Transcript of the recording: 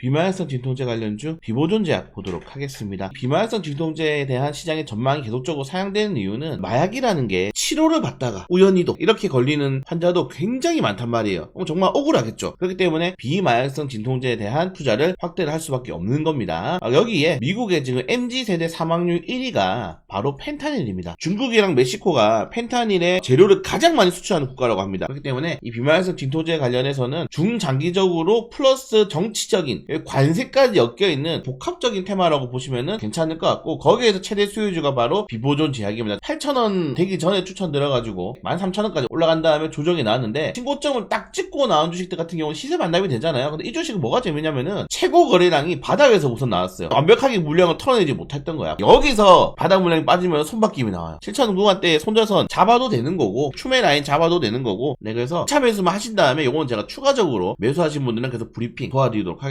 비마약성 진통제 관련주 비보존 제약 보도록 하겠습니다. 비마약성 진통제에 대한 시장의 전망이 계속적으로 상향되는 이유는 마약이라는 게 치료를 받다가 우연히도 이렇게 걸리는 환자도 굉장히 많단 말이에요. 그럼 정말 억울하겠죠. 그렇기 때문에 비마약성 진통제에 대한 투자를 확대를 할 수밖에 없는 겁니다. 아, 여기에 미국의 지금 MZ 세대 사망률 1위가 바로 펜타닐입니다. 중국이랑 멕시코가 펜타닐의 재료를 가장 많이 수출하는 국가라고 합니다. 그렇기 때문에 이 비마약성 진통제 관련해서는 중장기적으로 플러스 정치적인 관세까지 엮여 있는 복합적인 테마라고 보시면 괜찮을 것 같고 거기에서 최대 수요주가 바로 비보존 제약입니다. 8,000원 되기 전에 추천 들어가지고 13,000원까지 올라간 다음에 조정이 나왔는데 신고점을 딱 찍고 나온 주식들 같은 경우는 시세 반납이 되잖아요. 근데 이 주식은 뭐가 재밌냐면은 최고 거래량이 바닥에서 우선 나왔어요. 완벽하게 물량을 털어내지 못했던 거야. 여기서 바닥 물량이 빠지면 손바뀜이 나와요. 7,000원 구간대 손절선 잡아도 되는 거고 추매 라인 잡아도 되는 거고 네 그래서 차 매수만 하신 다음에 요거는 제가 추가적으로 매수하신 분들은 계속 브리핑 도와드리도록 하겠습니다.